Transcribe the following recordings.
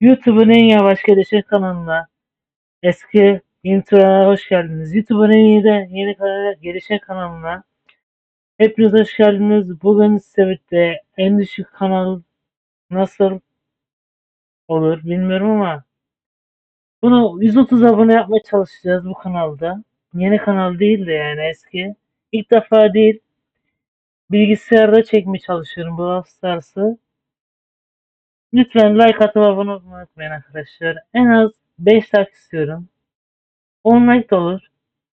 YouTube'un en yavaş gelişen kanalına eski introlara hoş geldiniz. YouTube'un en iyi de yeni kanala, gelişen kanalına hepiniz hoş geldiniz. Bugün size birlikte en düşük kanal nasıl olur bilmiyorum ama bunu 130 abone yapmaya çalışacağız bu kanalda. Yeni kanal değil de yani eski. İlk defa değil. Bilgisayarda çekmeye çalışıyorum Brawl Stars'ı. Lütfen like atıp abone olmayı unutmayın arkadaşlar. En az 5 like istiyorum. 10 like de olur.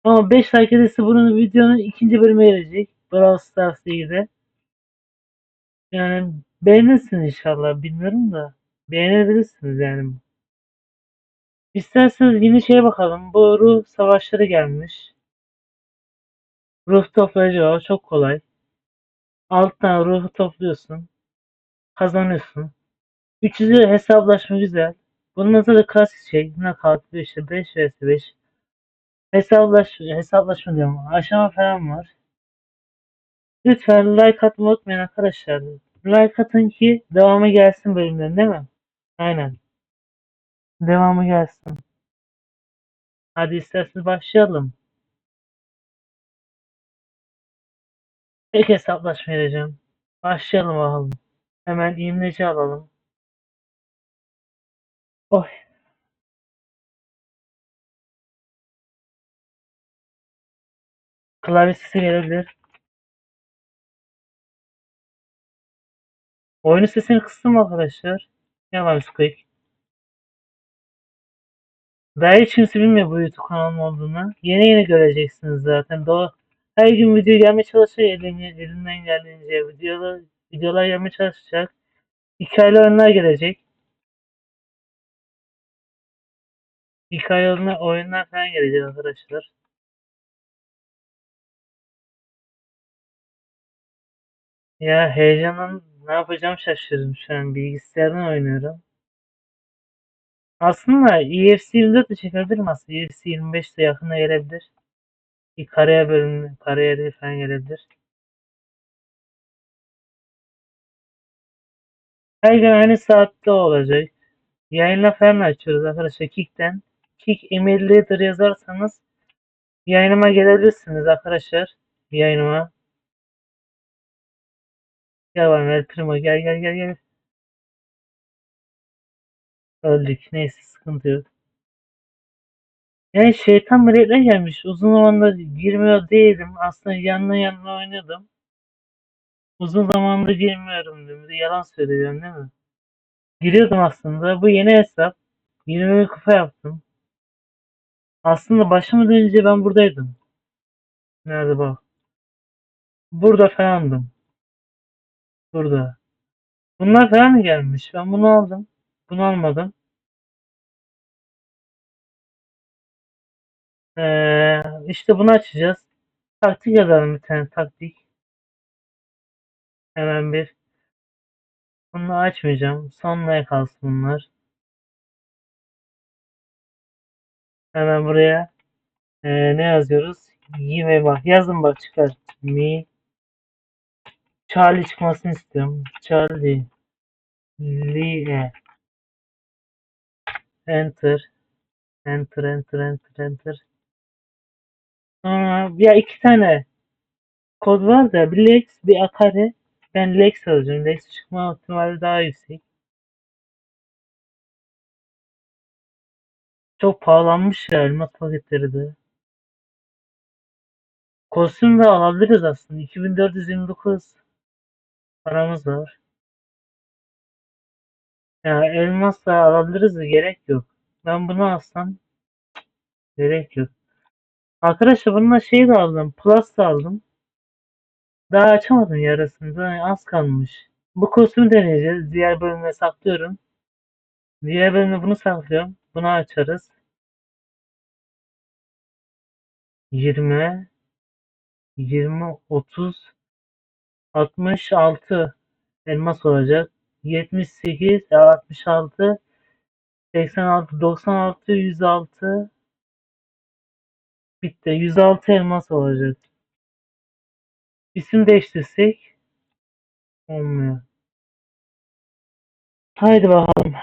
Ama 5 like gelirse bunun videonun ikinci bölümü gelecek. Brawl Stars ilgili. Yani beğenirsiniz inşallah. Bilmiyorum da. Beğenebilirsiniz yani. İsterseniz yeni şeye bakalım. Bu ruh savaşları gelmiş. Ruh toplayıcı çok kolay. Alttan ruhu topluyorsun. Kazanıyorsun. 300'ü hesaplaşma güzel. Adı da klasik şey. Knockout işte 5 vs 5. Hesaplaş, hesaplaşma diyorum. Aşama falan var. Lütfen like atmayı unutmayın arkadaşlar. Like atın ki devamı gelsin bölümden değil mi? Aynen. Devamı gelsin. Hadi isterseniz başlayalım. Tek hesaplaşma vereceğim. Başlayalım bakalım. Hemen imleci alalım. Oy. Klavye sesi gelebilir. Oyunun sesini kıstım arkadaşlar. Yalan Squeak. Daha hiç kimse bilmiyor bu YouTube kanalım olduğunu. Yeni yeni göreceksiniz zaten. Doğru. Her gün video gelmeye çalışıyor elini, elinden geldiğince videolar, videolar gelmeye çalışacak. Hikayeli oyunlar gelecek. Hikaye oyunlar, oyunlar falan gelecek arkadaşlar. Ya heyecandan ne yapacağım şaşırdım şu an. Bilgisayardan oynuyorum. Aslında UFC 24 de çekebilirim aslında. UFC 25 de yakına gelebilir. Kariyer bölümü, kariyeri falan gelebilir. Her gün aynı saatte olacak. Yayınla falan açıyoruz arkadaşlar Kick'ten. Kick Emir yazarsanız yayınıma gelebilirsiniz arkadaşlar. Yayınıma. Gel bana El Primo gel gel gel gel. Öldük. Neyse sıkıntı yok. Yani şeytan melekler gelmiş. Uzun zamandır girmiyor değilim. Aslında yanına yanına oynadım. Uzun zamandır girmiyorum de yalan söylüyorum değil mi? Giriyordum aslında. Bu yeni hesap. 20 kupa yaptım. Aslında başlamadan önce ben buradaydım. Nerede bak. Burada falandım. Burada. Bunlar falan mı gelmiş? Ben bunu aldım. Bunu almadım. Ee, işte bunu açacağız. Taktik yazalım bir tane taktik. Hemen bir. Bunu açmayacağım. Sonraya kalsın bunlar. Hemen buraya ee, ne yazıyoruz? Yine bak yazın bak çıkar. Mi Charlie çıkmasını istiyorum. Charlie Lee Enter Enter Enter Enter Enter Sonra ya iki tane kod var da bir Lex bir Akari. Ben Lex alacağım. Lex çıkma ihtimali daha yüksek. Çok pahalanmış ya elmas paketleri de. Kostüm de alabiliriz aslında. 2429 paramız var. Ya elmas da alabiliriz de gerek yok. Ben bunu alsam gerek yok. Arkadaşlar bununla şey de aldım. Plus da aldım. Daha açamadım yarısını. Daha az kalmış. Bu kostümü deneyeceğiz. Diğer bölümde saklıyorum. Diğer bölümde bunu saklıyorum. Bunu açarız. 20 20 30 66 elmas olacak. 78 66 86 96 106 bitti. 106 elmas olacak. İsim değiştirsek olmuyor. Haydi bakalım.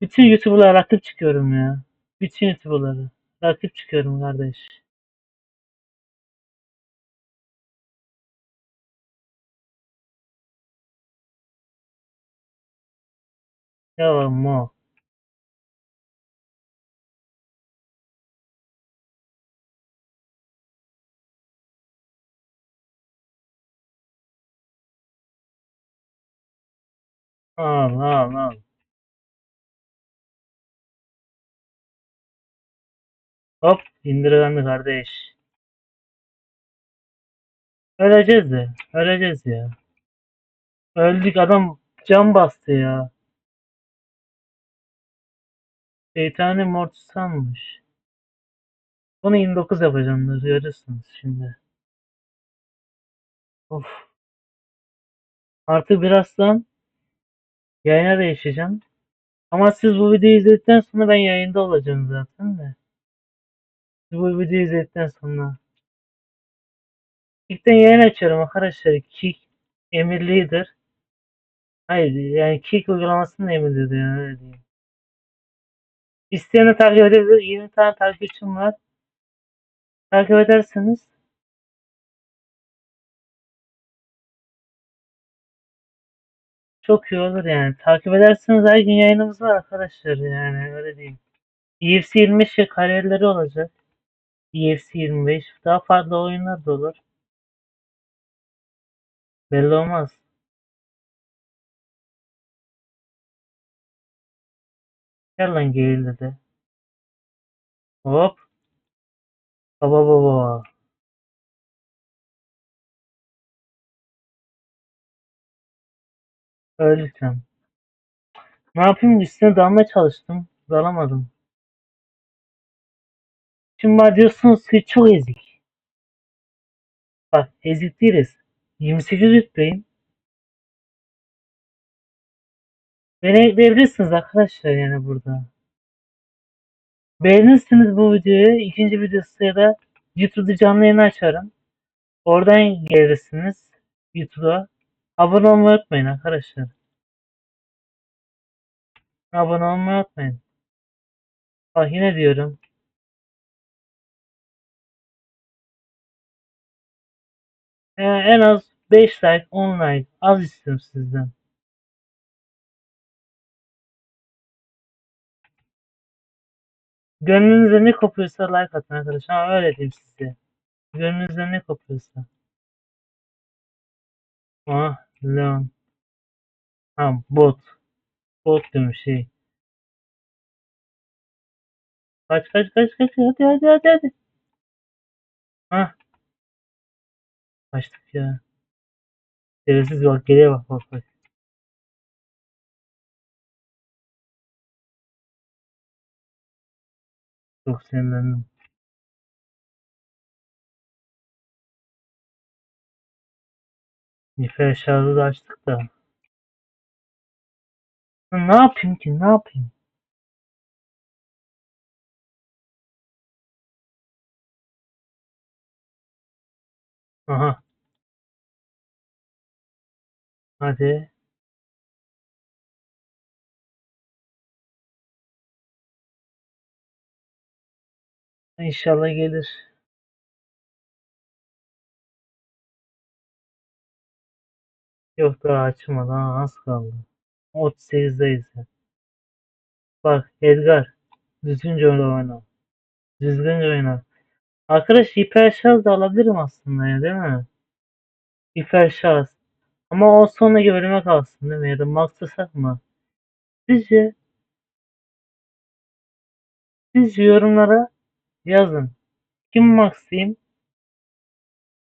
Bütün YouTuber'lara rakip çıkıyorum ya. Bütün YouTuber'lara. Rakip çıkıyorum kardeş. Ya mo. Al al al. Hop indirilendi kardeş. Öleceğiz de. Öleceğiz ya. Öldük adam can bastı ya. Şeytani mortis sanmış. Bunu 29 yapacağım görürsünüz şimdi. Of. Artık birazdan yayına değişeceğim. Ama siz bu videoyu izledikten sonra ben yayında olacağım zaten de. Bu videoyu izledikten sonra. İlkten yayın açıyorum arkadaşlar. Kick emirlidir. Hayır yani Kick uygulamasının emirlidir yani öyle diyeyim. İsteyeni takip edebilir. 20 tane takipçim var. Takip ederseniz çok iyi olur yani. Takip ederseniz her gün yayınımız var arkadaşlar yani öyle diyeyim. UFC 25 kariyerleri olacak. UFC 25 daha farklı oyunlar da olur. Belli olmaz. Gel lan gerildi de. Hop. Baba baba. Öldüm. Ne yapayım üstüne dalmaya çalıştım. Dalamadım. Şimdi bana diyorsunuz ki çok ezik. Bak ezik değiliz. 28 rütbeyim. Beni ekleyebilirsiniz arkadaşlar yani burada. Beğenirsiniz bu videoyu. ikinci videosu ya da YouTube'da canlı yayın açarım. Oradan gelirsiniz YouTube'a. Abone olmayı unutmayın arkadaşlar. Abone olmayı unutmayın. Bak yine diyorum. Ee, en az 5 like, 10 like az istiyorum sizden. Gönlünüzde ne kopuyorsa like atın arkadaşlar. Öyle diyeyim size. Gönlünüzde ne kopuyorsa. Ah Leon. Ha bot. Bot demiş şey. Kaç kaç kaç kaç hadi hadi hadi hadi. Hah. Kaçtık ya. Şerefsiz bak geriye bak bak bak. Çok sinirlendim. Nifer şarjı da açtık da. Ne yapayım ki ne yapayım? Aha. Hadi. İnşallah gelir. Yok daha açmadı. Ha, az kaldı. 38'deyiz ya. Bak Edgar. Düzgünce oyna. Düzgünce oyna. Arkadaş hiper şarj da alabilirim aslında ya değil mi? Hiper. Ama o sonraki bölüme kalsın değil mi? Ya da maxlasak mı? Sizce siz yorumlara yazın. Kim maxlayayım?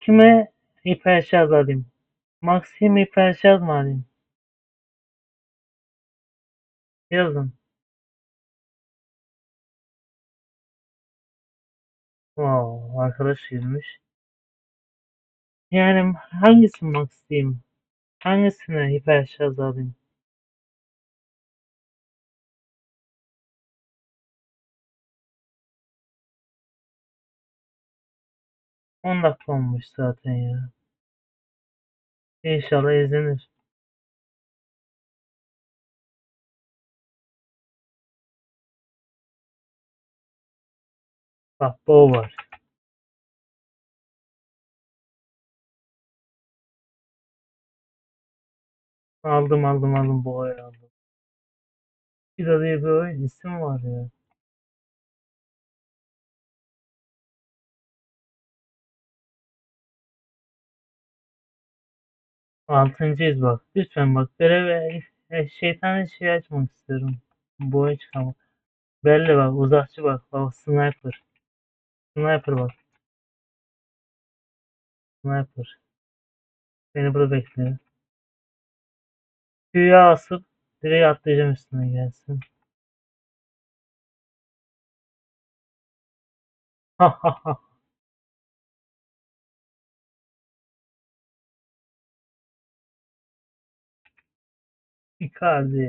Kime hiper alayım? Maxim hiper şarj mı alayım? Yazın. Wow, arkadaş girmiş. Yani hangisini max diyeyim? Hangisine hiper şarj alayım? On dakika olmuş zaten ya. İnşallah izlenir. Bak bu var. Aldım aldım aldım boğayı aldım. Kida diye bir oyun isim var ya. Altıncıyız bak. Lütfen bak. Görev şeytan şey açmak istiyorum. Boya çıkarmak. Belli bak. Uzakçı bak. Bak sniper. Sniper bak. Sniper. Beni burada bekliyor. Q'ya asıp direkt atlayacağım üstüne gelsin. Ha ha ha. Icardi.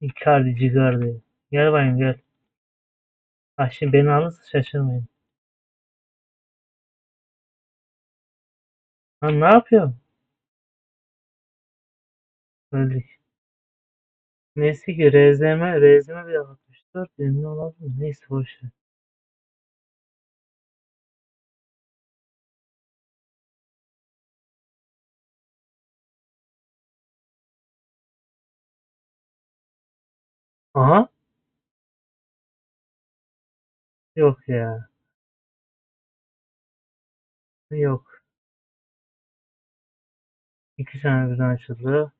Icardi Cigardi. Gel bayım gel. Ha şimdi beni alırsa şaşırmayın. Ha ne yapıyorum? Öldük. Neyse ki RZM, RZM bir 64 ünlü olabilir. Neyse boş ver. Aha. Yok ya. Yok. İki tane birden açıldı.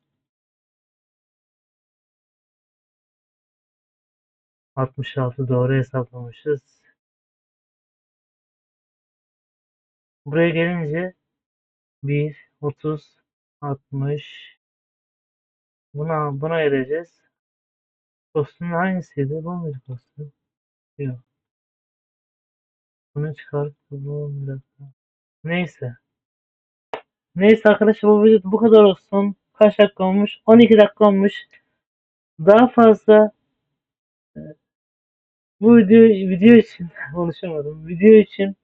66 doğru hesaplamışız. Buraya gelince 1, 30, 60 buna buna vereceğiz. Kostümün hangisiydi? Bu muydu kostüm? Yok. Bunu dakika. Neyse. Neyse arkadaşlar bu video bu kadar olsun. Kaç dakika olmuş? 12 dakika olmuş. Daha fazla e, bu video, video için konuşamadım. Video için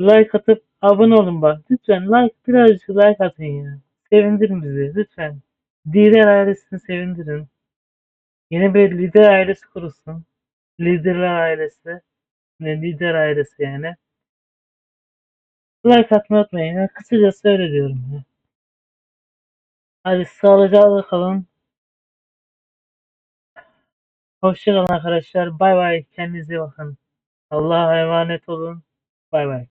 like atıp abone olun bak. Lütfen like birazcık like atın ya. Sevindirin bizi lütfen. Lider ailesini sevindirin. Yeni bir lider ailesi kurulsun. Liderler ailesi. Lider ailesi yani. Like atmayı unutmayın. Ya. Kısacası öyle diyorum. Hadi sağlıcakla kalın. Hoşçakalın arkadaşlar. Bay bay. Kendinize bakın. Allah'a emanet olun. Bay bay.